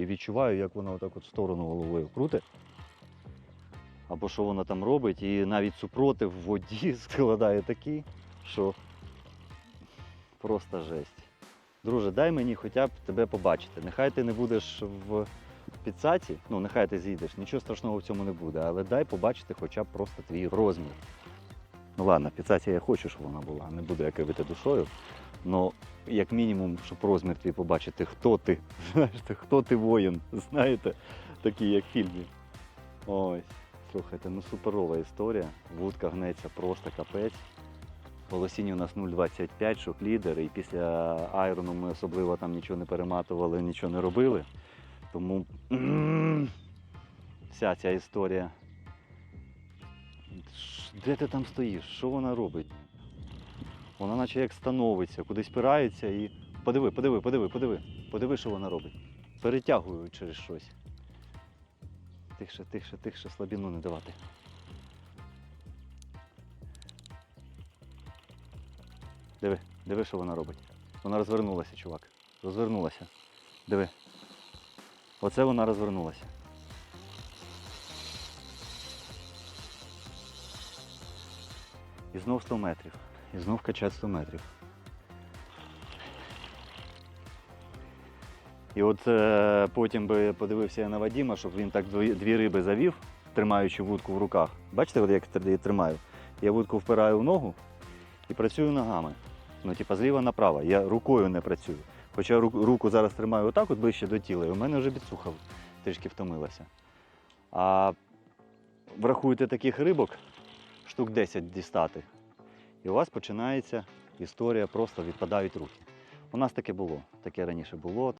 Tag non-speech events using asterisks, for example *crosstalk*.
І відчуваю, як вона отак от в сторону головою крутить. Або що вона там робить, і навіть супротив воді *laughs* складає такий, що просто жесть. Друже, дай мені хоча б тебе побачити. Нехай ти не будеш в підсаці, ну нехай ти зійдеш, нічого страшного в цьому не буде, але дай побачити хоча б просто твій розмір. Ну ладно, підсаці я хочу, щоб вона була, не буду я кривити душою. Ну, як мінімум, щоб розмір твій побачити, хто ти, *laughs* знаєте, хто ти воїн, знаєте, такий, як в фільмі. Ось, слухайте, ну суперова історія. Вудка гнеться просто капець. Волосінь у нас 0,25, шок лідер, і після айрону ми особливо там нічого не перематували, нічого не робили. Тому вся ця історія. Де ти там стоїш? Що вона робить? Вона наче як становиться, кудись спирається і. Подиви, подиви, подиви, подиви. Подиви, що вона робить. Перетягую через щось. Тихше, тихше, тихше, слабіну не давати. Диви, диви, що вона робить. Вона розвернулася, чувак. Розвернулася. Диви. Оце вона розвернулася. І знов 100 метрів. І знов качать 100 метрів. І от е, потім би подивився я на Вадіма, щоб він так дві, дві риби завів, тримаючи вудку в руках. Бачите, от як я тримаю? Я вудку впираю в ногу і працюю ногами. Ну, типа зліва направо. Я рукою не працюю. Хоча руку, зараз тримаю отак, от ближче до тіла, і у мене вже підсуха трішки втомилася. А врахуйте таких рибок, штук 10 дістати. І у вас починається історія, просто відпадають руки. У нас таке було, таке раніше було.